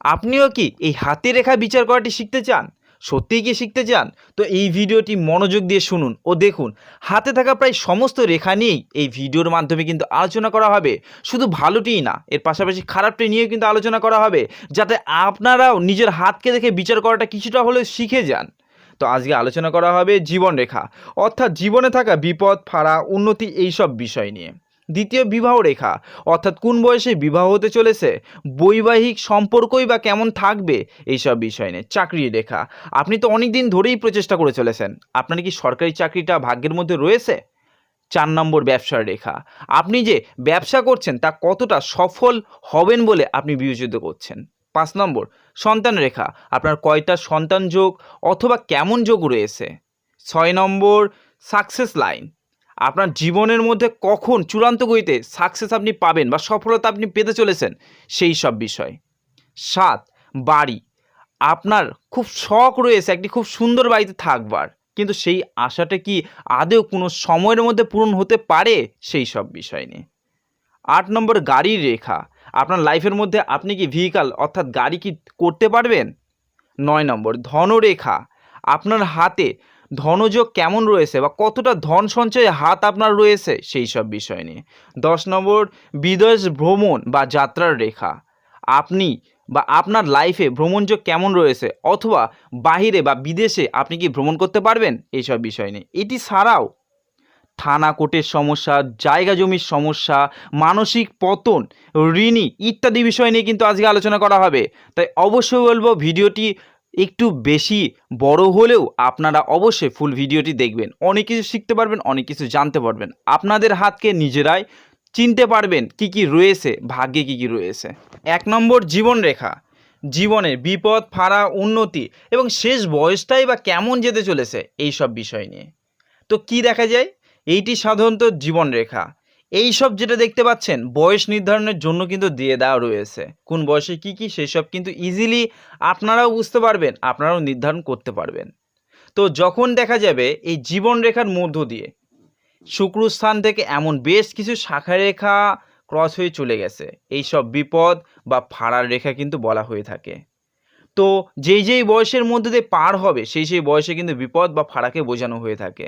আপনিও কি এই হাতে রেখা বিচার করাটি শিখতে চান? সত্যিই কি শিখতে চান? তো এই ভিডিওটি মনোযোগ দিয়ে শুনুন ও দেখুন। হাতে থাকা প্রায় সমস্ত রেখা নিয়েই এই ভিডিওর মাধ্যমে কিন্তু আলোচনা করা হবে। শুধু ভালোটিই না, এর পাশাপাশি খারাপটি নিয়েও কিন্তু আলোচনা করা হবে, যাতে আপনারাও নিজের হাতকে দেখে বিচার করাটা কিছুটা হলেও শিখে যান। তো আজকে আলোচনা করা হবে জীবন রেখা, অর্থাৎ জীবনে থাকা বিপদ, ফাড়া, উন্নতি এইসব বিষয় নিয়ে। দ্বিতীয় বিবাহ রেখা। অর্থাৎ কোন বয়সে বিবাহ হতে চলেছে? বৈবাহিক সম্পর্কই বা কেমন থাকবে? এইসব বিষয় নিয়ে চাকরি রেখা। আপনি তো অনেক দিন ধরেই প্রচেষ্টা করে চলেছেন। আপনার কি সরকারি চাকরিটা ভাগ্যের মধ্যে রয়েছে? চার নম্বর ব্যবসার রেখা। আপনি যে ব্যবসা করছেন, তা কতটা সফল হবেন বলে আপনি বিবেচিত করছেন? পাঁচ নম্বর, সন্তান রেখা। আপনার কয়টা সন্তান যোগ অথবা কেমন যোগ রয়েছে? ছয় নম্বর সাকসেস লাইন আপনার জীবনের মধ্যে কখন চূড়ান্ত গতিতে সাকসেস আপনি পাবেন বা সফলতা আপনি পেতে চলেছেন সেই সব বিষয়। সাত, বাড়ি। আপনার খুব শখ রয়েছে একটি খুব সুন্দর বাড়িতে থাকবার, কিন্তু সেই আশাটা কি আদেও কোনো সময়ের মধ্যে পূরণ হতে পারে? সেই সব বিষয় নিয়ে। আট নম্বর, গাড়ির রেখা। আপনার লাইফের মধ্যে আপনি কি ভেহিকাল অর্থাৎ গাড়ি কি করতে পারবেন? নয় নম্বর, ধনরেখা। আপনার হাতে ধনযোগ কেমন রয়েছে বা কতটা ধন সঞ্চয়ে হাত আপনার রয়েছে সেই সব বিষয় নিয়ে। দশ নম্বর, বিদেশ ভ্রমণ বা যাত্রার রেখা। আপনি বা আপনার লাইফে ভ্রমণযোগ কেমন রয়েছে অথবা বাহিরে বা বিদেশে আপনি কি ভ্রমণ করতে পারবেন? এইসব বিষয় নিয়ে। এটি ছাড়াও থানা কোর্টের সমস্যা, জায়গা জমির সমস্যা, মানসিক পতন, ঋণী ইত্যাদি বিষয় নিয়ে কিন্তু আজকে আলোচনা করা হবে। তাই অবশ্যই বলব, ভিডিওটি একটু বেশি বড় হলেও আপনারা অবশ্যই ফুল ভিডিওটি দেখবেন। অনেক কিছু শিখতে পারবেন, অনেক কিছু জানতে পারবেন। আপনাদের হাতকে নিজেরাই চিনতে পারবেন কি কি রয়েছে, ভাগ্যে কি কি রয়েছে। এক নম্বর জীবন রেখা। জীবনের বিপদ, ফাড়া, উন্নতি এবং শেষ বয়সটাই বা কেমন যেতে চলেছে এই সব বিষয় নিয়ে। তো কি দেখা যায়? এইটি সাধারণত জীবন রেখা। এই সব যেটা দেখতে পাচ্ছেন, বয়স নির্ধারণের জন্য কিন্তু দিয়ে দেওয়া রয়েছে। কোন বয়সে কি কি, সেসব কিন্তু ইজিলি আপনারাও বুঝতে পারবেন, আপনারাও নির্ধারণ করতে পারবেন। তো যখন দেখা যাবে এই জীবন রেখার মধ্য দিয়ে শুক্রস্থান থেকে এমন বেশ কিছু শাখা রেখা ক্রস হয়ে চলে গেছে। এই সব বিপদ বা ফাড়ার রেখা কিন্তু বলা হয়ে থাকে। তো যেই যেই বয়সের মধ্যে দিয়ে পার হবে, সেই সেই বয়সে কিন্তু বিপদ বা ফাড়াকে বোঝানো হয়ে থাকে।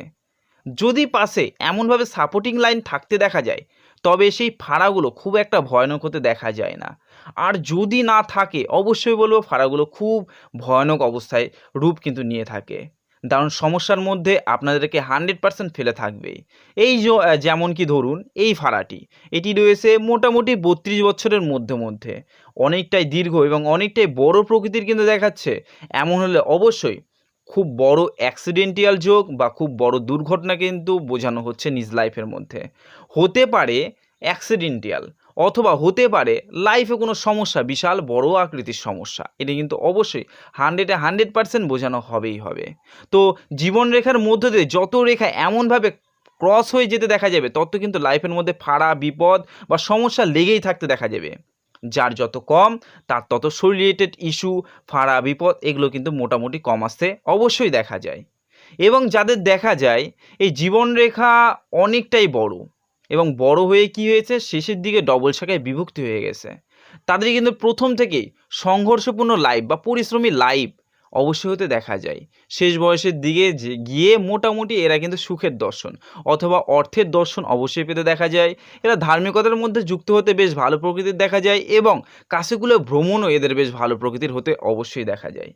যদি পাশে এমনভাবে সাপোর্টিং লাইন থাকতে দেখা যায়, তবে সেই ফাড়াগুলো খুব একটা ভয়ানক হতে দেখা যায় না। আর যদি না থাকে, অবশ্যই বলব ফাড়াগুলো খুব ভয়ানক অবস্থায় রূপ কিন্তু নিয়ে থাকে। দারুণ সমস্যার মধ্যে আপনাদেরকে হান্ড্রেড পার্সেন্ট ফেলে থাকবে। এই যেমন কি ধরুন, এই ফাড়াটি, এটি রয়েছে মোটামুটি বত্রিশ বছরের মধ্যে মধ্যে। অনেকটাই দীর্ঘ এবং অনেকটাই বড় প্রকৃতির কিন্তু দেখাচ্ছে। এমন হলে অবশ্যই খুব বড় অ্যাক্সিডেন্টিয়াল যোগ বা খুব বড় দুর্ঘটনা কিন্তু বোঝানো হচ্ছে নিজ লাইফের মধ্যে। হতে পারে অ্যাক্সিডেন্টিয়াল অথবা হতে পারে লাইফে কোনো সমস্যা, বিশাল বড় আকৃতির সমস্যা। এটা কিন্তু অবশ্যই হান্ড্রেডে হান্ড্রেড পার্সেন্ট বোঝানো হবেই হবে। তো জীবনরেখার মধ্য দিয়ে যত রেখা এমনভাবে ক্রস হয়ে যেতে দেখা যাবে, তত কিন্তু লাইফের মধ্যে ফাড়া, বিপদ বা সমস্যা লেগেই থাকতে দেখা যাবে। যার যত কম, তার তত রিলেটেড ইস্যু ফাঁড়া, বিপদ, এগুলো কিন্তু মোটামুটি কম আসতে অবশ্যই দেখা যায়। এবং যাদের দেখা যায়, এই জীবনরেখা অনেকটাই বড়। এবং বড় হয়ে কি হয়েছে? শেষের দিকে ডবল শাখায় বিভক্তি হয়ে গেছে। তাদের কিন্তু প্রথম থেকেই সংঘর্ষপূর্ণ লাইফ বা পরিশ্রমী লাইফ অবশ্যই হতে দেখা যায়। শেষ বয়সের দিকে গিয়ে মোটামুটি এরা কিন্তু সুখের দর্শন, অথবা অর্থের দর্শন অবশ্যই পেতে দেখা যায়। এরা ধার্মিকতার মধ্যে যুক্ত হতে বেশ ভালো প্রকৃতির দেখা যায় এবং কাছেগুলো ভ্রমণও এদের বেশ ভালো প্রকৃতির হতে অবশ্যই দেখা যায়।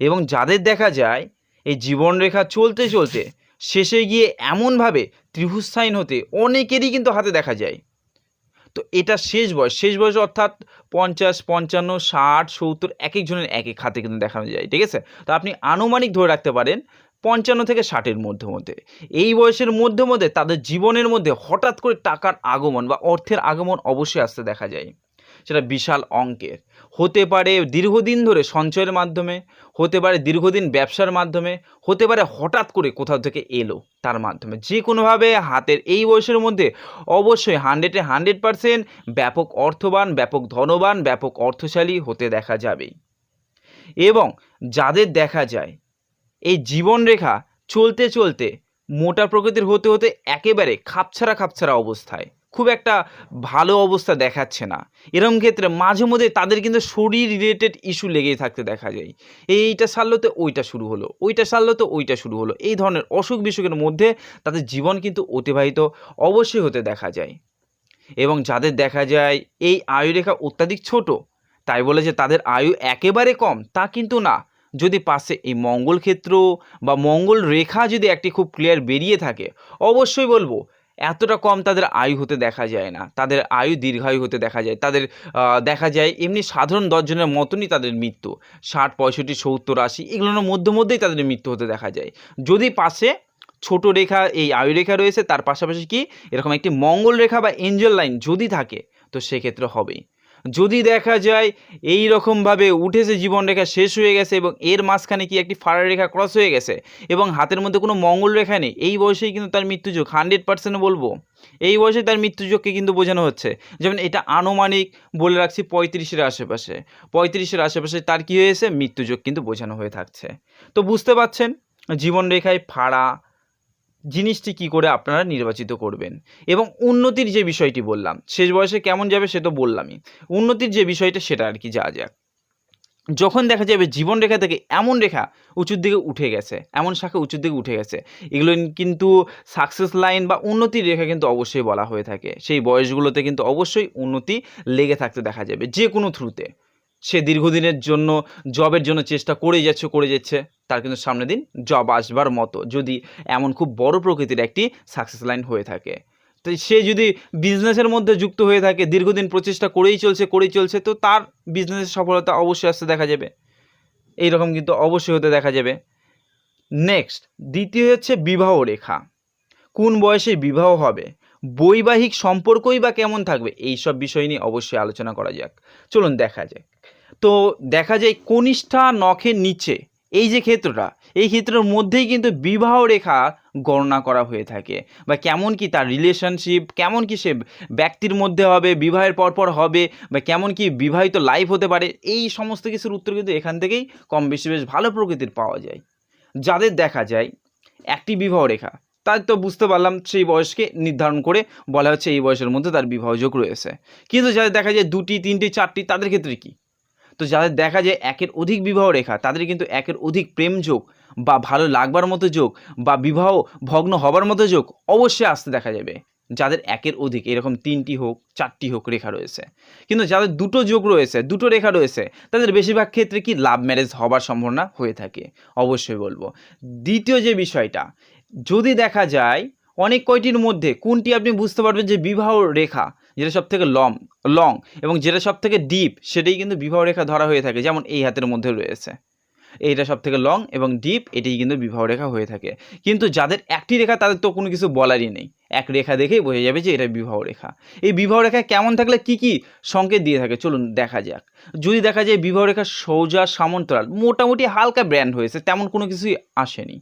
এবং যাদের দেখা যায়, এই জীবনরেখা চলতে চলতে শেষে গিয়ে এমনভাবে ত্রিভুজ সাইন হতে অনেকেরই কিন্তু হাতে দেখা যায়। তো এটা শেষ বয়স। শেষ বয়স অর্থাৎ পঞ্চাশ, পঞ্চান্ন, ষাট, সত্তর এক একজনের এক এক হাতে কিন্তু দেখানো যায়, ঠিক আছে? তো আপনি আনুমানিক ধরে রাখতে পারেন পঞ্চান্ন থেকে ষাটের মধ্যে মধ্যে। এই বয়সের মধ্যে মধ্যে তাদের জীবনের মধ্যে হঠাৎ করে টাকার আগমন বা অর্থের আগমন অবশ্যই আসতে দেখা যায়। সেটা বিশাল অঙ্কের। হতে পারে দীর্ঘদিন ধরে সঞ্চয়ের মাধ্যমে, হতে পারে দীর্ঘদিন ব্যবসার মাধ্যমে, হতে পারে হঠাৎ করে কোথাও থেকে এলো তার মাধ্যমে। যে কোনোভাবে হাতের এই বয়সের মধ্যে অবশ্যই হান্ড্রেডে হান্ড্রেড পারসেন্ট ব্যাপক অর্থবান, ব্যাপক ধনবান, ব্যাপক অর্থশালী হতে দেখা যাবেই এবং যাদের দেখা যায়, এই জীবনরেখা চলতে চলতে মোটা প্রকৃতির হতে হতে একেবারে খাপছাড়া খাপছাড়া অবস্থায়। খুব একটা ভালো অবস্থা দেখাচ্ছে না। এরকম ক্ষেত্রে মাঝে মধ্যে তাদের কিন্তু শরীর রিলেটেড ইস্যু লেগেই থাকতে দেখা যায়। এইটা সারলো তো ওইটা শুরু হলো, ওইটা সারলো তো ওইটা শুরু হলো। এই ধরনের অসুখ বিসুখের মধ্যে তাদের জীবন কিন্তু অতিবাহিত অবশ্যই হতে দেখা যায়। এবং যাদের দেখা যায় এই আয়ুরেখা অত্যাধিক ছোট, তাই বলে যে তাদের আয়ু একেবারে কম, তা কিন্তু না। যদি পাশে এই মঙ্গল ক্ষেত্র বা মঙ্গল রেখা যদি একটি খুব ক্লিয়ার বেরিয়ে থাকে, অবশ্যই বলব এতটা কম তাদের আয়ু হতে দেখা যায় না। তাদের আয়ু দীর্ঘায়ু হতে দেখা যায়। তাদের দেখা যায় এমনি সাধারণ দশজনের মতনই তাদের মৃত্যু। ষাট, পঁয়ষট্টি, সত্তর, আশি, এগুলোর মধ্যে মধ্যেই তাদের মৃত্যু হতে দেখা যায়। যদি পাশে ছোট রেখা এই আয়ু রেখা রয়েছে, তার পাশাপাশি কি এরকম একটি মঙ্গল রেখা বা এঞ্জেল লাইন যদি থাকে, তো সেক্ষেত্রে হবেই। যদি দেখা যায় এই রকমভাবে উঠেছে, জীবন রেখা শেষ হয়ে গেছে এবং এর মাঝখানে কি একটি ফাড়া রেখা ক্রস হয়ে গেছে এবং হাতের মধ্যে কোনো মঙ্গল রেখা নেই, এই বয়সেই কিন্তু তার মৃত্যুযোগ হান্ড্রেড পার্সেন্ট বলব। এই বয়সে তার মৃত্যুযোগকে কিন্তু বোঝানো হচ্ছে। যেমন এটা আনুমানিক বলে রাখছি পঁয়ত্রিশের আশেপাশে। পঁয়ত্রিশের আশেপাশে তার কী হয়েছে? মৃত্যুযোগ কিন্তু বোঝানো হয়ে থাকছে। তো বুঝতে পারছেন? জীবন রেখায় ফাড়া জিনিসটি কি করে আপনারা নির্বাচিত করবেন? এবং উন্নতির যে বিষয়টি বললাম, শেষ বয়সে কেমন যাবে সে তো বললামই। উন্নতির যে বিষয়টা সেটা আর কি যা যাক। যখন দেখা যাবে জীবন রেখা থেকে এমন রেখা উঁচুর দিকে উঠে গেছে, এমন শাখা উঁচুর দিকে উঠে গেছে, এগুলো কিন্তু সাকসেস লাইন বা উন্নতির রেখা কিন্তু অবশ্যই বলা হয়ে থাকে। সেই বয়সগুলোতে কিন্তু অবশ্যই উন্নতি লেগে থাকতে দেখা যাবে যে কোনো থ্রুতে সে দীর্ঘদিনের জন্য জবের জন্য চেষ্টা করেই যাচ্ছে করে যাচ্ছে, তার কিন্তু সামনের দিন জব আসবার মতো, যদি এমন খুব বড় প্রকৃতির একটি সাকসেস লাইন হয়ে থাকে। তো সে যদি বিজনেসের মধ্যে যুক্ত হয়ে থাকে, দীর্ঘদিন প্রচেষ্টা করেই চলছে করেই চলছে, তো তার বিজনেসের সফলতা অবশ্যই আসতে দেখা যাবে। এই রকম কিন্তু অবশ্যই হতে দেখা যাবে। নেক্সট দ্বিতীয় হচ্ছে বিবাহ রেখা। কোন বয়সে বিবাহ হবে? বৈবাহিক সম্পর্কই বা কেমন থাকবে? এই সব বিষয় নিয়ে অবশ্যই আলোচনা করা যাক। চলুন দেখা যাক। তো দেখা যায় কনিষ্ঠা নখের নিচে, এই যে ক্ষেত্রটা, এই ক্ষেত্রের মধ্যেই কিন্তু বিবাহ রেখা গণনা করা হয়ে থাকে। বা কেমন কি তার রিলেশনশিপ কেমন কি সে ব্যক্তির মধ্যে হবে, বিবাহের পরপর হবে, বা কেমন কি বিবাহিত লাইফ হতে পারে, এই সমস্ত কিছুর উত্তর কিন্তু এখান থেকেই কম বেশি বেশ ভালো প্রকৃতির পাওয়া যায়। যাদের দেখা যায় একটি বিবাহ রেখা, তাই তো বুঝতে পারলাম সেই বয়সকে নির্ধারণ করে বলা হচ্ছে এই বয়সের মধ্যে তার বিবাহযোগ রয়েছে। কিন্তু যাদের দেখা যায় দুটি, তিনটি, চারটি, তাদের ক্ষেত্রে কি? তো যাদের দেখা যায় একের অধিক বিবাহ রেখা, তাদের কিন্তু একের অধিক প্রেম যোগ বা ভালো লাগবার মতো যোগ বা বিবাহ ভগ্ন হবার মতো যোগ অবশ্যই আসতে দেখা যাবে। যাদের একের অধিক, এরকম তিনটি হোক, চারটি হোক রেখা রয়েছে। কিন্তু যাদের দুটো যোগ রয়েছে, দুটো রেখা রয়েছে, তাদের বেশিরভাগ ক্ষেত্রে কি লাভ ম্যারেজ হবার সম্ভাবনা হয়ে থাকে? অবশ্যই বলব। দ্বিতীয় যে বিষয়টা, যদি দেখা যায় অনেক কয়টির মধ্যে, কোনটি আপনি বুঝতে পারবেন যে বিবাহ রেখা যেটা সব থেকে লং লং এবং যেটা সব থেকে ডিপ সেটাই কিন্তু বিবাহ রেখা ধরা হয়ে থাকে, যেমন এই হাতের মধ্যে রয়েছে। এইটা সব থেকে লং এবং ডিপ এটাই কিন্তু বিবাহ রেখা হয়ে থাকে। কিন্তু যাদের একটি রেখা, তাদের তো কোনো কিছু বলারই নেই। এক রেখা দেখেই বোঝা যাবে যে এটা বিবাহ রেখা। এই বিবাহ রেখা কেমন থাকলে কি কি সংকেত দিয়ে থাকে? চলুন দেখা যাক। যদি দেখা যায় বিবাহ রেখা সৌজা, সামন্তরাল, মোটামুটি হালকা ব্র্যান্ড হয়েছে, তেমন কোনো কিছুই আসেনি।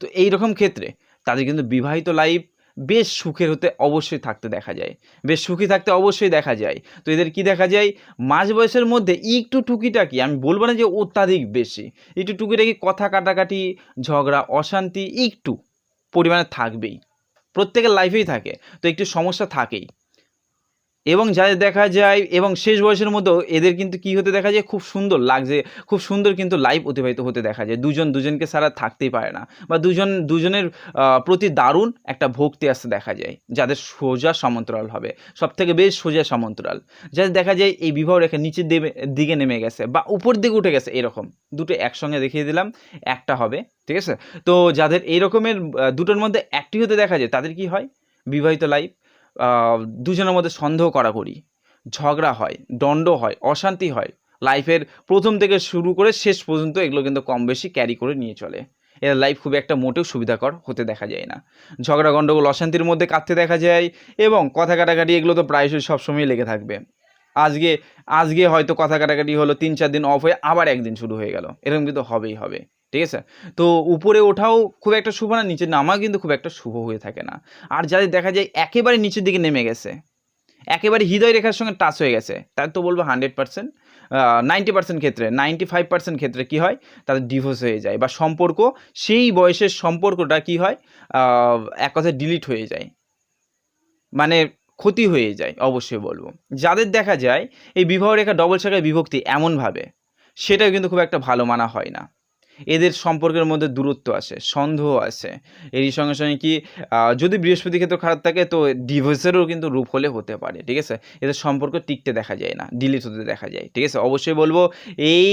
তো এই রকম ক্ষেত্রে তাদের কিন্তু বিবাহিত লাইফ বেশ সুখের হতে অবশ্যই থাকতে দেখা যায়। বেশ সুখী থাকতে অবশ্যই দেখা যায়। তো এদের কি দেখা যায়? মাঝ বয়সের মধ্যে একটু টুকিটাকি, আমি বলব না যে অত্যাধিক বেশি, একটু টুকিটাকি কথা কাটাকাটি, ঝগড়া, অশান্তি একটু পরিমাণে থাকবেই। প্রত্যেকের লাইফেই থাকে। তো একটু সমস্যা থাকেই। এবং যাদের দেখা যায়, এবং শেষ বয়সের মতো এদের কিন্তু কি হতে দেখা যায়, খুব সুন্দর লাগছে, খুব সুন্দর কিন্তু লাইফ অতিবাহিত হতে দেখা যায়। দুজন দুজনকে সারা থাকতেই পারে না। বা দুজন দুজনের প্রতি দারুণ একটা ভক্তি আসতে দেখা যায়, যাদের সোজা সমান্তরাল হবে। সব থেকে বেশ সোজা সমান্তরাল। যাদের দেখা যায়, এই বিবাহ রেখা নিচের দিকে নেমে গেছে বা উপর দিকে উঠে গেছে, এরকম। দুটো একসঙ্গে দেখিয়ে দিলাম, একটা হবে, ঠিক আছে? তো যাদের এই রকমের দুটোর মধ্যে একটি হতে দেখা যায়, তাদের কি হয়? বিবাহিত লাইফ দুজনের মধ্যে সন্দেহ করা করি ঝগড়া হয়, দণ্ড হয়, অশান্তি হয়। লাইফের প্রথম থেকে শুরু করে শেষ পর্যন্ত এগুলো কিন্তু কম বেশি ক্যারি করে নিয়ে চলে। এর লাইফ খুব একটা মোটেও সুবিধাকর হতে দেখা যায় না। ঝগড়া গণ্ডগোল অশান্তির মধ্যে কাটতে দেখা যায় এবং কথা কাটাকাটি এগুলো তো প্রায়শই সবসময় লেগে থাকবে। আজকে আজকে হয়তো কথা কাটাকাটি হলো তিন চার দিন অফ হয়ে আবার একদিন শুরু হয়ে গেল। এরকম কিন্তু হবেই হবে। ঠিক আছে? তো উপরে ওঠাও খুব একটা শুভ না, নিচে নামা কিন্তু খুব একটা শুভ হয়ে থাকে না। আর যাদের দেখা যায় একেবারে নিচের দিকে নেমে গেছে, একেবারে হৃদয় রেখার সঙ্গে টাচ হয়ে গেছে, তার তো বলব হান্ড্রেড পার্সেন্ট নাইনটি পার্সেন্ট ক্ষেত্রে নাইনটি ফাইভ পার্সেন্ট ক্ষেত্রে কী হয়? তাদের ডিভোর্স হয়ে যায় বা সম্পর্ক, সেই বয়সের সম্পর্কটা কি হয়? এক কথায় ডিলিট হয়ে যায়। মানে ক্ষতি হয়ে যায়, অবশ্যই বলব। যাদের দেখা যায়, এই বিবাহ রেখা ডবল শাখায় বিভক্তি এমনভাবে, সেটাও কিন্তু খুব একটা ভালো মানা হয় না। এদের সম্পর্কের মধ্যে দূরত্ব আছে, সন্দেহ আছে। এরই সঙ্গে সঙ্গে কি যদি বৃহস্পতি ক্ষেত্র খারাপ থাকে, তো ডিভোর্সেরও কিন্তু রূপ হলে হতে পারে, ঠিক আছে? এদের সম্পর্ক টিকতে দেখা যায় না ডিলিট হতে দেখা যায়, ঠিক আছে? অবশ্যই বলব, এই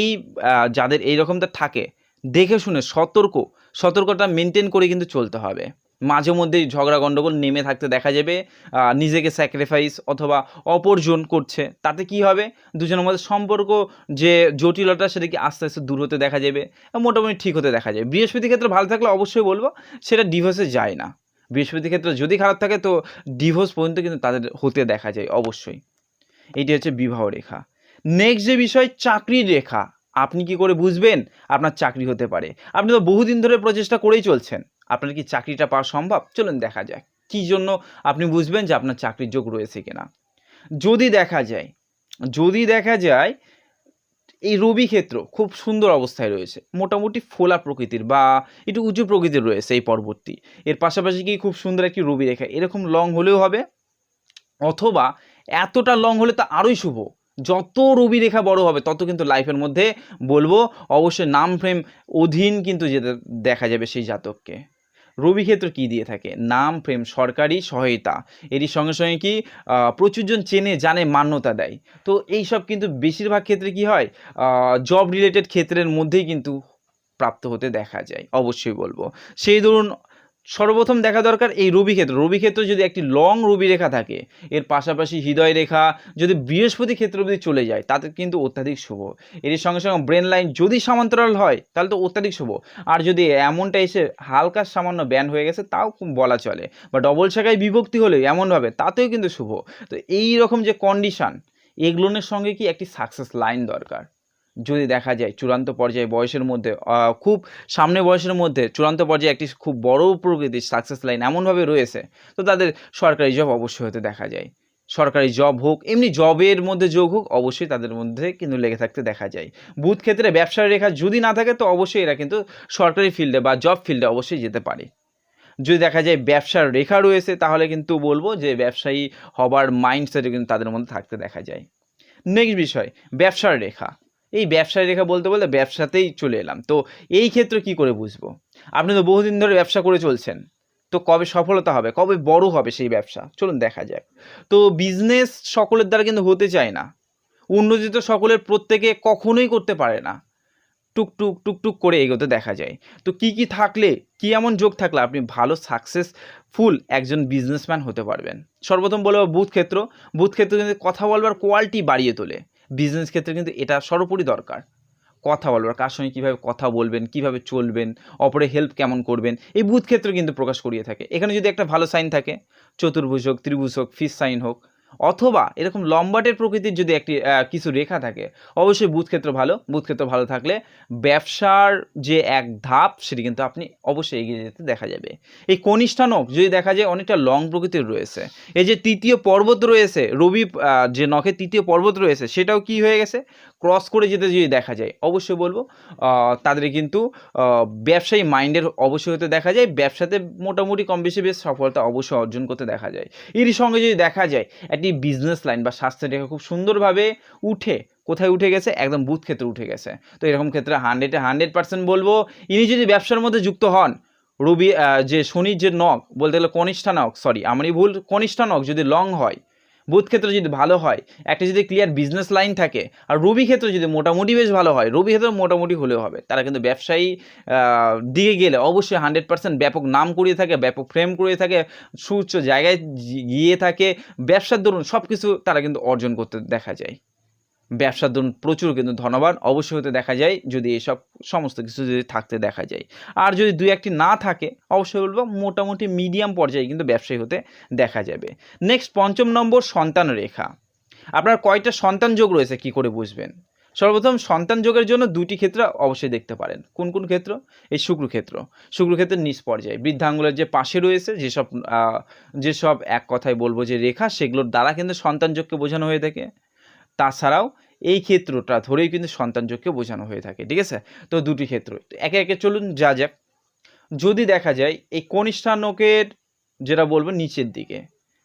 যাদের এইরকমটা থাকে, দেখে শুনে সতর্ক সতর্কতা মেনটেন করে কিন্তু চলতে হবে। মাঝে মধ্যেই ঝগড়া গণ্ডগোল নেমে থাকতে দেখা যাবে নিজেকে স্যাক্রিফাইস অথবা অপরজন করছে। তাতে কি হবে? দুজনের মধ্যে সম্পর্ক যে জটিলতা সেটা কি আস্তে আস্তে দূর হতে দেখা যাবে মোটামুটি ঠিক হতে দেখা যায়। বৃহস্পতি ক্ষেত্রে ভালো থাকলে অবশ্যই বলব, সেটা ডিভোর্সে যায় না। বৃহস্পতি ক্ষেত্রে যদি খারাপ থাকে তো ডিভোর্স পর্যন্ত কিন্তু তাদের হতে দেখা যায়, অবশ্যই। এইটি হচ্ছে বিবাহ রেখা। নেক্সট যে বিষয়, চাকরির রেখা। আপনি কি করে বুঝবেন? আপনার চাকরি হতে পারে। আপনি তো বহুদিন ধরে প্রচেষ্টা করেই চলছেন। আপনার কি চাকরিটা পাওয়া সম্ভব? চলুন দেখা যাক। কী জন্য আপনি বুঝবেন যে আপনার চাকরির যোগ রয়েছে কিনা? যদি দেখা যায়, যদি দেখা যায়, এই রবি ক্ষেত্র খুব সুন্দর অবস্থায় রয়েছে। মোটামুটি ফোলা প্রকৃতির বা একটু উঁচু প্রকৃতির রয়েছে এই পর্বতটি। এর পাশাপাশি কি খুব সুন্দর একটি রবি রেখা? এরকম লং হলেও হবে, অথবা এতটা লং হলে তো আরোই শুভ। যত রবি রেখা বড় হবে, তত কিন্তু লাইফের মধ্যে বলব, অবশ্যই নাম ফ্রেম অধীন কিন্তু যেতে দেখা যাবে সেই জাতককে। রবি ক্ষেত্র কী দিয়ে থাকে? নাম, প্রেম, সরকারি, সহায়তা। এরই সঙ্গে সঙ্গে কি প্রচুরজন চেনে, জানে, মান্যতা দেয়। তো এই সব কিন্তু বেশিরভাগ ক্ষেত্রে কি হয় জব রিলেটেড ক্ষেত্রের মধ্যেই কিন্তু প্রাপ্ত হতে দেখা যায়, অবশ্যই বলব। সেই ধরুন সর্বপ্রথম দেখা দরকার এই রবি ক্ষেত্র। রবি ক্ষেত্র যদি একটি লং রবি রেখা থাকে, এর পাশাপাশি হৃদয় রেখা যদি বৃহস্পতি ক্ষেত্র অবধি চলে যায়, তাতে কিন্তু অত্যাধিক শুভ। এর সঙ্গে সঙ্গে ব্রেন লাইন যদি সমান্তরাল হয়, তাহলে তো অত্যাধিক শুভ। আর যদি এমনটা এসে হালকা সামান্য ব্যান হয়ে গেছে, তাও খুব বলা চলে। বা ডবল শাখায় বিভক্তি হলে এমনভাবে, তাতেও কিন্তু শুভ। তো এই রকম যে কন্ডিশান এগুলোনের সঙ্গে কি একটি সাকসেস লাইন দরকার? যদি দেখা যায় চূড়ান্ত পর্যায়ে বয়সের মধ্যে খুব সামনে বয়সের মধ্যে চূড়ান্ত পর্যায়ে একটি খুব বড় প্রকৃতির সাকসেস লাইন এমনভাবে রয়েছে, তো তাদের সরকারি জব অবশ্যই হতে দেখা যায়। সরকারি জব হোক, এমনি জবের মধ্যে যোগ হোক, অবশ্যই তাদের মধ্যে কিন্তু লেগে থাকতে দেখা যায়। বুথ ক্ষেত্রে ব্যবসার রেখা যদি না থাকে, তো অবশ্যই এরা কিন্তু সরকারি ফিল্ডে বা জব ফিল্ডে অবশ্যই যেতে পারে। যদি দেখা যায় ব্যবসার রেখা রয়েছে, তাহলে কিন্তু বলব যে ব্যবসায়ী হবার মাইন্ডসেটে কিন্তু তাদের মধ্যে থাকতে দেখা যায়। নেক্সট বিষয়, ব্যবসার রেখা। এই ব্যবসার রেখা বলতে বলতে ব্যবসাতেই চলে এলাম। তো এই ক্ষেত্রে কি করে বুঝব? আপনি তো বহুদিন ধরে ব্যবসা করে চলছেন। তো কবে সফলতা হবে, কবে বড় হবে সেই ব্যবসা? চলুন দেখা যাক। তো বিজনেস সকলের দ্বারা কিন্তু হতে চায় না। উন্নতি তো সকলের প্রত্যেকে কখনোই করতে পারে না। টুকটুক টুকটুক করে এগোতে দেখা যায়। তো কি কি থাকলে, কি এমন যোগ থাকলে আপনি ভালো সাকসেসফুল একজন বিজনেসম্যান হতে পারবেন? সর্বপ্রথম বলব বুথ ক্ষেত্র বুথ ক্ষেত্র কিন্তু কথা বলবার কোয়ালিটি বাড়িয়ে তোলে। বিজনেস ক্ষেত্রে কিন্তু এটা সর্বোপরি দরকার। কথা বলবার কার সঙ্গে কীভাবে কথা বলবেন, কীভাবে চলবেন অপরে হেল্প কেমন করবেন, এই বুধ ক্ষেত্র কিন্তু প্রকাশ করিয়ে থাকে। এখানে যদি একটা ভালো সাইন থাকে, চতুর্ভুজ হোক, ত্রিভুজ হোক ফিস সাইন হোক অথবা এরকম লম্বাটের প্রকৃতির যদি একটি কিছু রেখা থাকে, অবশ্যই বুধ ক্ষেত্র ভালো। বুধ ক্ষেত্র ভালো থাকলে ব্যবসার যে এক ধাপ, সেটি কিন্তু আপনি অবশ্যই এগিয়ে যেতে দেখা যাবে। এই কনিষ্ঠানক যদি দেখা যায় অনেকটা লং প্রকৃতির রয়েছে। এই যে তৃতীয় পর্বত রয়েছে, রবি যে নখের তৃতীয় পর্বত রয়েছে, সেটাও কি হয়ে গেছে? ক্রস করে যেতে যদি দেখা যায়, অবশ্যই বলব তাদের কিন্তু ব্যবসায়ী মাইন্ডের অবশ্যই হতে দেখা যায়, ব্যবসাতে মোটামুটি কম বেশি বেশ সফলতা অবশ্যই অর্জন করতে দেখা যায়। এরই সঙ্গে যদি দেখা যায়, একটি বিজনেস লাইন বা স্বাস্থ্যের রেখা খুব সুন্দরভাবে উঠে, কোথায় উঠে গেছে? একদম বুথ ক্ষেত্রে উঠে গেছে। তো এরকম ক্ষেত্রে হান্ড্রেডে হান্ড্রেড পার্সেন্ট বলব, ইনি যদি ব্যবসার মধ্যে যুক্ত হন, রবি যে শনির যে নখ বলতে গেলে কনিষ্ঠা নখ সরি আমারই ভুল, কনিষ্ঠা নখ যদি লং হয় বুথ ক্ষেত্র যদি ভালো হয়, একটা যদি ক্লিয়ার বিজনেস লাইন থাকে, আর রবি ক্ষেত্রে যদি মোটামুটি বেশ ভালো হয়, রবি ক্ষেত্র মোটামুটি হলেও হবে। তারা কিন্তু ব্যবসায়ী দিকে গেলে অবশ্যই হান্ড্রেড পার্সেন্ট ব্যাপক নাম করিয়ে থাকে, ব্যাপক ফ্রেম করিয়ে থাকে, সুউচ্চ জায়গায় গিয়ে থাকে। ব্যবসার দরুন সব কিছু তারা কিন্তু অর্জন করতে দেখা যায়। ব্যবসার দরুন প্রচুর কিন্তু ধনবান, অবশ্যই হতে দেখা যায় যদি এসব সমস্ত কিছু যদি থাকতে দেখা যায়। আর যদি দুই একটি না থাকে, অবশ্যই বলব মোটামুটি মিডিয়াম পর্যায়ে কিন্তু ব্যবসায়ী হতে দেখা যাবে। নেক্সট পঞ্চম নম্বর, সন্তান রেখা। আপনার কয়টা সন্তান যোগ রয়েছে কি করে বুঝবেন? সর্বপ্রথম, সন্তান যোগের জন্য দুটি ক্ষেত্র অবশ্যই দেখতে পারেন। কোন কোন ক্ষেত্র? এই শুক্র ক্ষেত্র। শুক্র ক্ষেত্রের নিচ পর্যায়ে। বৃদ্ধাঙ্গুলের যে পাশে রয়েছে, যেসব যেসব এক কথায় বলব যে রেখা, সেগুলোর দ্বারা কিন্তু সন্তান যোগকে বোঝানো হয়ে থাকে। তাছাড়াও এই ক্ষেত্রটা ধরেই কিন্তু সন্তানযোগকে বোঝানো হয়ে থাকে, ঠিক আছে? তো দুটি ক্ষেত্র। একে একে চলুন যা যাক। যদি দেখা যায় এই কনিষ্ঠানকের যেটা বলব নিচের দিকে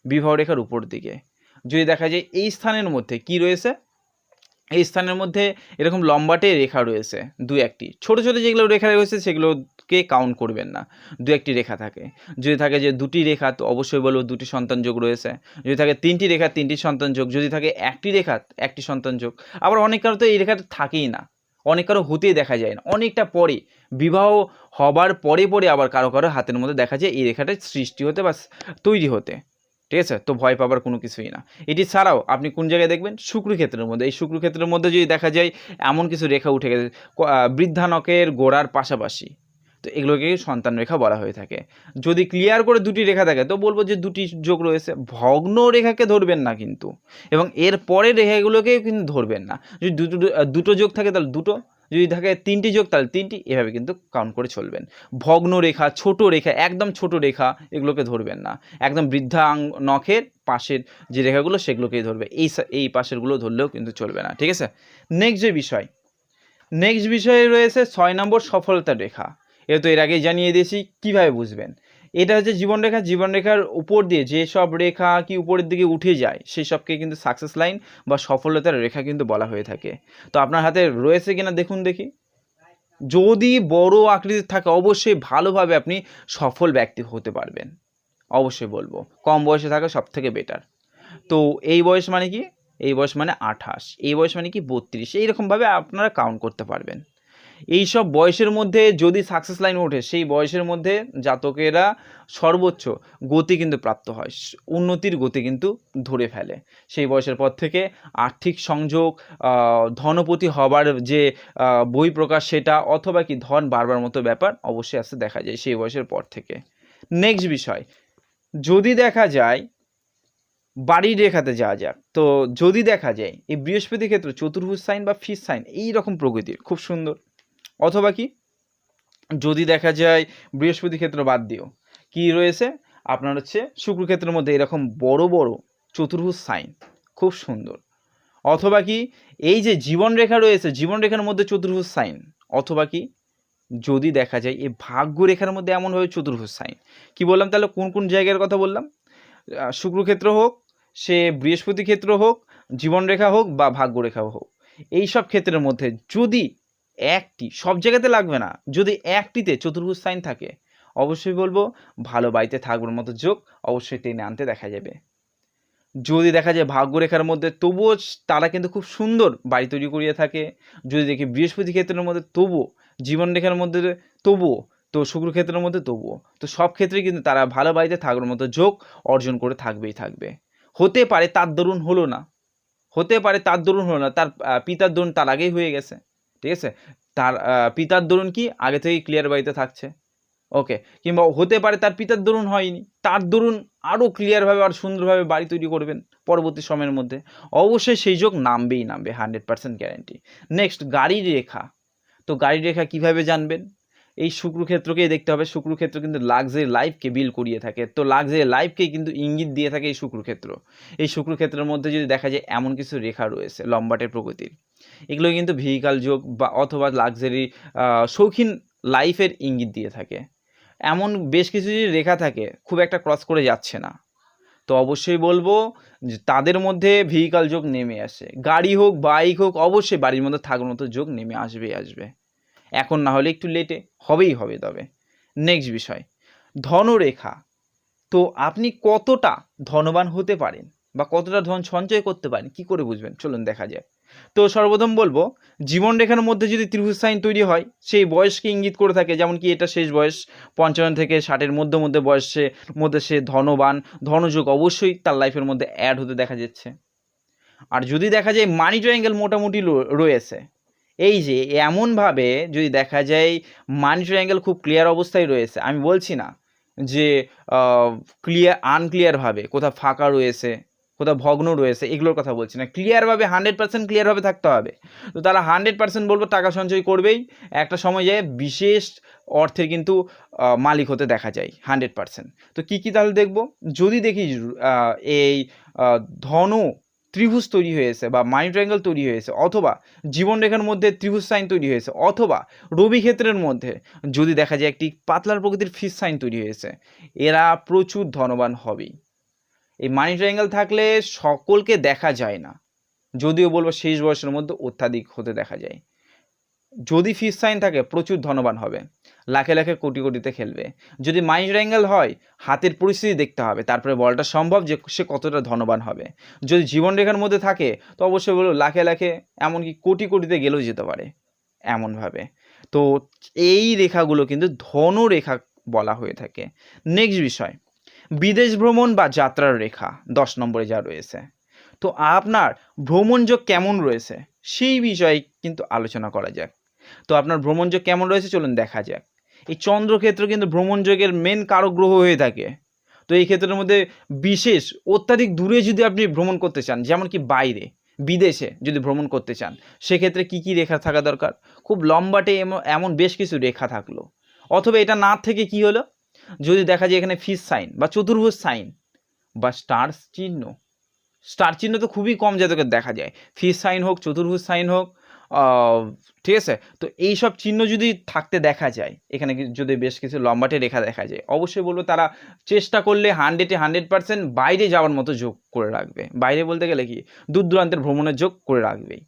বিবাহ রেখার উপর দিকে, যদি দেখা যায় এই স্থানের মধ্যে কি রয়েছে? এই স্থানের মধ্যে এরকম লম্বাটে রেখা রয়েছে, দু একটি। ছোট ছোট যেগুলো রেখা রয়েছে সেগুলোকে কাউন্ট করবেন না, দু একটি রেখা থাকে। যদি থাকে যে দুটি রেখা, তো অবশ্যই বলব দুটি সন্তান যোগ রয়েছে। যদি থাকে তিনটি রেখা, তিনটি সন্তান যোগ। যদি থাকে একটি রেখা, একটি সন্তান যোগ। আবার অনেক কারও তো এই রেখাটা থাকেই না। অনেক কারও হতেই দেখা যায় না। অনেকটা পরে, বিবাহ হবার পরে পরে আবার কারও কারও হাতের মধ্যে দেখা যায় এই রেখাটা সৃষ্টি হতে বা তৈরি হতে। ঠিক আছে? তো ভয় পাবার কোনো কিছুই না। এটি ছাড়াও আপনি কোন জায়গায় দেখবেন? শুক্রক্ষেত্রের মধ্যে। এই শুক্রক্ষেত্রের মধ্যে যদি দেখা যায়, এমন কিছু রেখা উঠে গেছে। বৃদ্ধানকের গোড়ার পাশাপাশি। তো এগুলোকে সন্তান রেখা বলা হয়ে থাকে। যদি ক্লিয়ার করে দুটি রেখা থাকে, তো বলব যে দুটি যোগ রয়েছে। ভগ্ন রেখাকে ধরবেন না কিন্তু। এবং এর পরের রেখাগুলোকেও কিন্তু ধরবেন না। যদি দুটো দুটো যোগ থাকে, তাহলে দুটো যদি থাকে তিনটি যোগ, তাহলে তিনটি। এভাবে কিন্তু কাউন্ট করে চলবেন। ভগ্ন রেখা, ছোট রেখা, একদম ছোট রেখা, এগুলোকে ধরবেন না। একদম বৃদ্ধা নখের পাশের যে রেখাগুলো, সেগুলোকেই ধরবে। এই এই পাশেরগুলো ধরলেও কিন্তু চলবে না, ঠিক আছে? নেক্সট যে বিষয়। নেক্সট বিষয়ে রয়েছে ছয় নম্বর সফলতার রেখা। এ তো এর আগেই জানিয়ে দিয়েছি, কীভাবে বুঝবেন? এটা হচ্ছে জীবনরেখা, জীবনরেখার উপর দিয়ে যে সব রেখা কি উপরের দিকে উঠে যায়, সেই সবকে কিন্তু সাকসেস লাইন বা সফলতার রেখা কিন্তু বলা হয়ে থাকে। তো আপনার হাতে রয়েছে কিনা দেখুন দেখি। যদি বড় আকৃতির থাকে, অবশ্যই ভালোভাবে আপনি সফল ব্যক্তি হতে পারবেন। অবশ্যই বলব, কম বয়সে থাকা সব থেকে বেটার তো এই বয়স মানে কি? এই বয়স মানে আঠাশ, এই বয়স মানে কি বত্রিশ, এইরকমভাবে আপনারা কাউন্ট করতে পারবেন। এই সব বয়সের মধ্যে যদি সাকসেস লাইন ওঠে, সেই বয়সের মধ্যে জাতকেরা সর্বোচ্চ গতি কিন্তু প্রাপ্ত হয়, উন্নতির গতি কিন্তু ধরে ফেলে। সেই বয়সের পর থেকে আর্থিক সংযোগ ধনপতি হবার যে বই প্রকাশ সেটা অথবা কি ধন বারবার মতো ব্যাপার অবশ্যই আসতে দেখা যায় সেই বয়সের পর থেকে। নেক্সট বিষয়, যদি দেখা যায়, বাড়ির রেখাতে যাওয়া যাক, তো যদি দেখা যায়, এই বৃহস্পতি ক্ষেত্র, চতুর্ভুজ সাইন বা ফিস সাইন এই রকম প্রকৃতির, খুব সুন্দর। অথবা কি? যদি দেখা যায় বৃহস্পতি ক্ষেত্র বাদ দিও, কি রয়েছে? আপনার হচ্ছে শুক্রক্ষেত্রের মধ্যে এরকম বড় বড় চতুর্ভুজ সাইন, খুব সুন্দর। অথবা কি, এই যে জীবনরেখা রয়েছে জীবনরেখার মধ্যে চতুর্ভুজ সাইন, অথবা কি, যদি দেখা যায় এই ভাগ্য রেখার মধ্যে এমনভাবে চতুর্ভুজ সাইন, কি বললাম তাহলে কোন কোন জায়গার কথা বললাম? শুক্রক্ষেত্র হোক, সে বৃহস্পতি ক্ষেত্র হোক জীবনরেখা হোক বা ভাগ্যরেখা হোক এই সব ক্ষেত্রের মধ্যে যদি একটি, সব জায়গাতে লাগবে না। যদি একটিতে চতুর্ভুজ সাইন থাকে, অবশ্যই বলব ভালো বাড়িতে থাকবার মতো যোগ অবশ্যই টেনে আনতে দেখা যাবে। যদি দেখা যায় ভাগ্যরেখার মধ্যে, তবুও তারা কিন্তু খুব সুন্দর বাড়ি তৈরি করিয়ে থাকে। যদি দেখি বৃহস্পতি ক্ষেত্রের মধ্যে, তবুও। জীবনরেখার মধ্যে তবুও। তো শুক্র ক্ষেত্রের মধ্যে তবুও। তো সব ক্ষেত্রে কিন্তু তারা ভালো বাড়িতে থাকার মতো যোগ অর্জন করে থাকবেই থাকবে। হতে পারে তার দরুন হলো না। হতে পারে তার দরুন হলো না। তার পিতার দরুন তার আগেই হয়ে গেছে। ঠিক আছে? তার পিতার দরুন কি আগে থেকেই ক্লিয়ার বাড়িতে থাকছে। ওকে কিংবা হতে পারে তার পিতার দরুন হয়নি, তার দরুন আরও ক্লিয়ারভাবে আর সুন্দরভাবে বাড়ি তৈরি করবেন পরবর্তী সময়ের মধ্যে। অবশ্যই সেই যোগ নামবেই নামবে হান্ড্রেড পার্সেন্ট গ্যারেন্টি নেক্সট গাড়ির রেখা। তো গাড়ির রেখা কীভাবে জানবেন? এই শুক্রক্ষেত্রকেই দেখতে হবে। শুক্রক্ষেত্র কিন্তু লাক্সারি লাইফকে বিল করিয়ে থাকে। তো লাক্সারি লাইফকেই কিন্তু ইঙ্গিত দিয়ে থাকে এই শুক্রক্ষেত্র। এই শুক্রক্ষেত্রের মধ্যে যদি দেখা যায় এমন কিছু রেখা রয়েছে লম্বাটের প্রকৃতির এগুলো কিন্তু ভেহিকাল যোগ বা অথবা লাক্সারি শৌখিন লাইফের ইঙ্গিত দিয়ে থাকে। এমন বেশ কিছু যদি রেখা থাকে, খুব একটা ক্রস করে যাচ্ছে না। তো অবশ্যই বলব যে তাদের মধ্যে ভেহিকাল যোগ নেমে আসে। গাড়ি হোক বাইক হোক, অবশ্যই বাড়ির মধ্যে থাকার মতো যোগ নেমে আসবেই আসবে। এখন না হলে একটু লেটে হবেই হবে তবে। নেক্সট বিষয়, ধনরেখা। তো আপনি কতটা ধনবান হতে পারেন বা কতটা ধন সঞ্চয় করতে পারেন, কি করে বুঝবেন? চলুন দেখা যায় তো সর্বপ্রথম বলব জীবনরেখার মধ্যে যদি ত্রিভুজ সাইন তৈরি হয়, সেই বয়সকে ইঙ্গিত করে থাকে, যেমন কি এটা শেষ বয়স, পঞ্চান্ন থেকে ষাটের মধ্যে মধ্যে বয়সে, মধ্যে সে ধনবান, ধনযোগ অবশ্যই তার লাইফের মধ্যে অ্যাড হতে দেখা যাচ্ছে। আর যদি দেখা যায় মানি ট্রায়াঙ্গেল মোটামুটি রয়েছে, এই যে এমনভাবে যদি দেখা যায় মানি ট্রায়াঙ্গেল খুব ক্লিয়ার অবস্থায় রয়েছে, আমি বলছি না যে ক্লিয়ার আনক্লিয়ারভাবে কোথাও ফাঁকা রয়েছে কোথাও ভগ্ন রয়েছে, এগুলোর কথা বলছি না। ক্লিয়ারভাবে হান্ড্রেড পার্সেন্ট ক্লিয়ারভাবে থাকতে হবে। তো তারা হান্ড্রেড পার্সেন্ট বলব, টাকা সঞ্চয় করবেই। একটা সময় যায় বিশেষ অর্থের কিন্তু মালিক হতে দেখা যায় হান্ড্রেড পার্সেন্ট তো কী কী তাহলে দেখব? যদি দেখি এই ধন ত্রিভুজ তৈরি হয়েছে বা মানি ট্রায়াঙ্গেল তৈরি হয়েছে, অথবা জীবনরেখার মধ্যে ত্রিভুজ সাইন তৈরি হয়েছে, অথবা রবি ক্ষেত্রের মধ্যে যদি দেখা যায় একটি পাতলার প্রকৃতির ফিস সাইন তৈরি হয়েছে, এরা প্রচুর ধনবান হবেই। এই মানি ট্রায়াঙ্গেল থাকলে সকলকে দেখা যায় না। যদিও বলব শেষ বয়সের মধ্যে অত্যাধিক হতে দেখা যায়। যদি ফিস সাইন থাকে, প্রচুর ধনবান হবে। লাখে লাখে কোটি কোটিতে খেলবে। যদি মাইন্ড ট্রায়াঙ্গেল হয়, হাতের পরিস্থিতি দেখতে হবে। তারপরে বলটা সম্ভব যে সে কতটা ধনবান হবে। যদি জীবনরেখার মধ্যে থাকে, তো অবশ্যই বলব লাখে লাখে এমনকি কোটি কোটিতে গেলেও যেতে পারে এমনভাবে। তো এই রেখাগুলো কিন্তু ধনু রেখা বলা হয়ে থাকে। নেক্সট বিষয়। বিদেশ ভ্রমণ বা যাত্রার রেখা দশ নম্বরে যা রয়েছে। তো আপনার ভ্রমণযোগ কেমন রয়েছে সেই বিষয়ে কিন্তু আলোচনা করা যাক। তো আপনার ভ্রমণযোগ কেমন রয়েছে চলুন দেখা যাক। এই চন্দ্রক্ষেত্র কিন্তু ভ্রমণযোগের মেন কারক গ্রহ হয়ে থাকে। তো এই ক্ষেত্রের মধ্যে বিশেষ অত্যাধিক দূরে যদি আপনি ভ্রমণ করতে চান, যেমন কি বাইরে, বিদেশে যদি ভ্রমণ করতে চান, সেক্ষেত্রে কি কি রেখা থাকা দরকার? খুব লম্বাটে এম- এমন বেশ কিছু রেখা থাকল। অথবা এটা না থেকে কি হলো? যদি দেখা যায় এখানে ফিস সাইন বা চতুর্ভুজ সাইন বা স্টার চিহ্ন। স্টার চিহ্ন তো খুবই কম জাতকের দেখা যায়। ফিস সাইন হোক, চতুর্ভুজ সাইন হোক ঠিক আছে? তো এই সব চিহ্ন যদি থাকতে দেখা যায়, এখানে যদি বেশ কিছু লম্বাটে রেখা দেখা যায়, অবশ্যই বলব তারা চেষ্টা করলে হান্ড্রেডে হান্ড্রেড পার্সেন্ট বাইরে যাওয়ার মতো যোগ করে রাখবে। বাইরে বলতে গেলে কি? দূর দূরান্তের ভ্রমণের যোগ করে রাখবেই।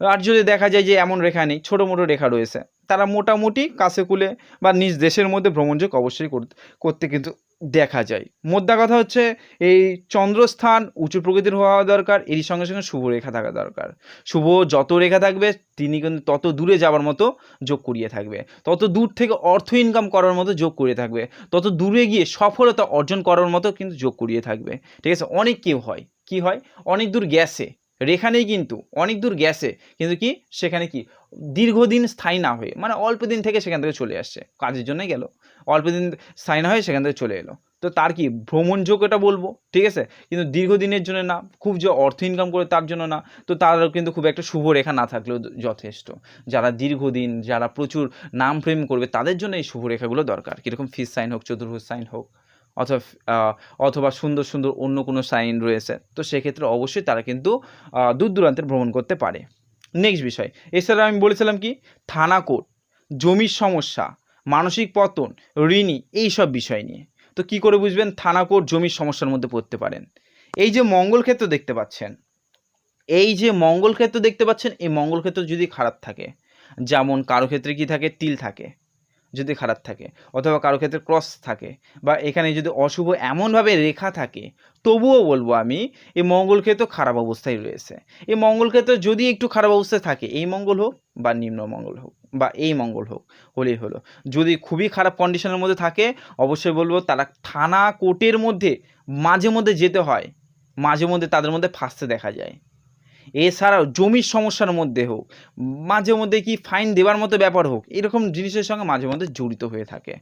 আর যদি দেখা যায় যে এমন রেখা নেই, ছোটো মোটো রেখা রয়েছে তারা মোটামুটি কাছে কুলে বা নিজ দেশের মধ্যে ভ্রমণযোগ অবশ্যই করতে কিন্তু দেখা যায়। মোদ্দা কথা হচ্ছে, এই চন্দ্রস্থান উঁচু প্রকৃতির হওয়া দরকার, এরই সঙ্গে সঙ্গে শুভ রেখা থাকা দরকার। শুভ যত রেখা থাকবে, তিনি কিন্তু তত দূরে যাওয়ার মতো যোগ করিয়ে থাকবে। তত দূর থেকে অর্থ ইনকাম করার মতো যোগ করিয়ে থাকবে। তত দূরে গিয়ে সফলতা অর্জন করার মতো কিন্তু যোগ করিয়ে থাকবে। ঠিক আছে? অনেক কেউ হয়। কি হয়? অনেক দূর গেছে। রেখা নেই কিন্তু, অনেক দূর গেছে, কিন্তু কি সেখানে কি দীর্ঘদিন স্থায়ী না হয়ে মানে অল্প দিন থেকে সেখান থেকে চলে আসছে, কাজের জন্যই গেল, অল্প দিন স্থায়ী না হয়ে সেখান থেকে চলে এলো, তো তার কি ভ্রমণ যোগ এটা বলব, ঠিক আছে, কিন্তু দীর্ঘদিনের জন্য না, খুব যে অর্থ ইনকাম করে তার জন্য না, তো তারও কিন্তু খুব একটা শুভ রেখা না থাকলেও যথেষ্ট, যারা দীর্ঘদিন, যারা প্রচুর নাম প্রেম করবে তাদের জন্য এই শুভ রেখাগুলো দরকার, কীরকম ফিস সাইন হোক, চতুর্ভুজ সাইন হোক অথবা অথবা সুন্দর সুন্দর অন্য কোনো সাইন রয়েছে। তো সেক্ষেত্রে অবশ্যই তারা কিন্তু দূর দূরান্তের ভ্রমণ করতে পারে। নেক্সট বিষয়, এছাড়া আমি বলেছিলাম কি? থানা কোর্ট, জমির সমস্যা, মানসিক পতন, ঋণী এই সব বিষয় নিয়ে। তো কি করে বুঝবেন? থানা কোর্ট, জমির সমস্যার মধ্যে পড়তে পারেন। এই যে মঙ্গল ক্ষেত্র দেখতে পাচ্ছেন, এই যে মঙ্গল ক্ষেত্র দেখতে পাচ্ছেন, এই মঙ্গল ক্ষেত্র যদি খারাপ থাকে, যেমন কারও ক্ষেত্রে কি থাকে? তিল থাকে। যদি খারাপ থাকে অথবা কারও ক্ষেত্রে ক্রস থাকে বা এখানে যদি অশুভ এমনভাবে রেখা থাকে, তবুও বলব আমি, এই মঙ্গল ক্ষেত্র খারাপ অবস্থায় রয়েছে। এই মঙ্গল ক্ষেত্র যদি একটু খারাপ অবস্থায় থাকে, এই মঙ্গল হোক বা নিম্ন মঙ্গল হোক বা এই মঙ্গল হোক, হলেই হলো। যদি খুবই খারাপ কন্ডিশনের মধ্যে থাকে, অবশ্যই বলব তারা থানা কোর্টের মধ্যে, মাঝে মধ্যে যেতে হয়, মাঝে মধ্যে তাদের মধ্যে ফাঁসতে দেখা যায়। এছাড়াও জমির সমস্যার মধ্যে হোক, মাঝে মধ্যে কি ফাইন দেওয়ার মতো ব্যাপার হোক, এরকম জিনিসের সঙ্গে মাঝে মধ্যে জড়িত হয়ে থাকে।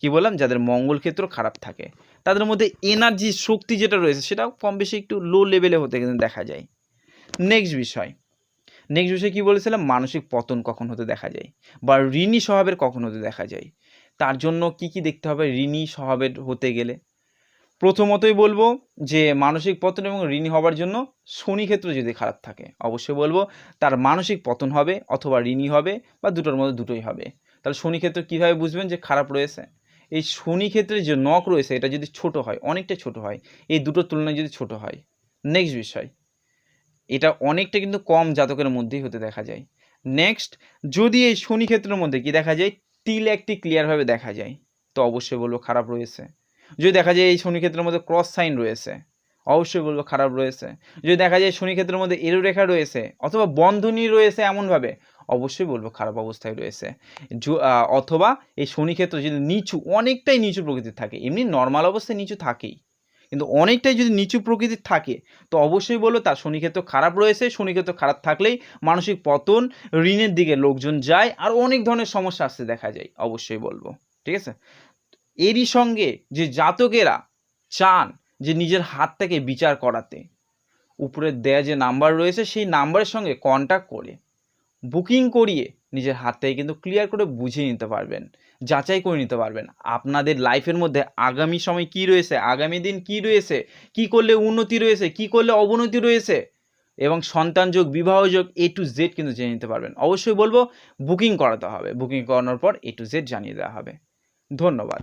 কি বললাম? যাদের মঙ্গল ক্ষেত্র খারাপ থাকে। তাদের মধ্যে এনার্জি শক্তি যেটা রয়েছে, সেটাও কম বেশি একটু লো লেভেলে হতে কিন্তু দেখা যায়। নেক্সট বিষয়। নেক্সট বিষয় কি বলেছিলাম? মানসিক পতন কখন হতে দেখা যায়? বা ঋণী স্বভাবের কখন হতে দেখা যায়? তার জন্য কি কি দেখতে হবে? ঋণী স্বভাবের হতে গেলে। প্রথমতই বলব যে মানসিক পতন এবং ঋণী হবার জন্য শনি ক্ষেত্র যদি খারাপ থাকে, অবশ্যই বলব তার মানসিক পতন হবে অথবা ঋণী হবে বা দুটোর মধ্যে দুটোই হবে। তাহলে শনি ক্ষেত্র কীভাবে বুঝবেন যে খারাপ রয়েছে? এই শনি ক্ষেত্রে যে নখ রয়েছে এটা যদি ছোট হয়, অনেকটা ছোট হয়, এই দুটোর তুলনায় যদি ছোট হয় নেক্সট বিষয়। এটা অনেকটা কিন্তু কম জাতকের মধ্যেই হতে দেখা যায়। নেক্সট যদি এই শনি ক্ষেত্রের মধ্যে কি দেখা যায়? তিল একটি ক্লিয়ারভাবে দেখা যায়, তো অবশ্যই বলব খারাপ রয়েছে। যদি দেখা যায় এই শনি ক্ষেত্রের মধ্যে ক্রস সাইন রয়েছে, অবশ্যই বলব খারাপ রয়েছে। যদি দেখা যায় শনি ক্ষেত্রের মধ্যে এরো রেখা রয়েছে অথবা বন্ধনী রয়েছে এমনভাবে, অবশ্যই বলব খারাপ অবস্থায় রয়েছে। অথবা এই শনি ক্ষেত্র যদি নিচু, অনেকটাই নিচু প্রকৃতির থাকে, এমনি নর্মাল অবস্থায় নিচু থাকেই। কিন্তু অনেকটাই যদি নিচু প্রকৃতির থাকে, তো অবশ্যই বলব তার শনি ক্ষেত্র খারাপ রয়েছে, শনি ক্ষেত্র খারাপ থাকলেই মানসিক পতন, ঋণের দিকে লোকজন যায়, আর অনেক ধরনের সমস্যা আসতে দেখা যায়, অবশ্যই বলব। ঠিক আছে? এরই সঙ্গে যে জাতকেরা চান যে নিজের হাত থেকে বিচার করাতে, উপরে দেয়া যে নাম্বার রয়েছে সেই নাম্বারের সঙ্গে কন্ট্যাক্ট করে বুকিং করিয়ে নিজের হাত থেকে কিন্তু ক্লিয়ার করে বুঝে নিতে পারবেন, যাচাই করে নিতে পারবেন। আপনাদের লাইফের মধ্যে আগামী সময় কি রয়েছে, আগামী দিন কি রয়েছে, কি করলে উন্নতি রয়েছে, কি করলে অবনতি রয়েছে এবং সন্তান যোগ, বিবাহ যোগ এ টু জেড কিন্তু জেনে নিতে পারবেন। অবশ্যই বলব বুকিং করাতে হবে। বুকিং করানোর পর এ টু জেড জানিয়ে দেওয়া হবে। ধন্যবাদ।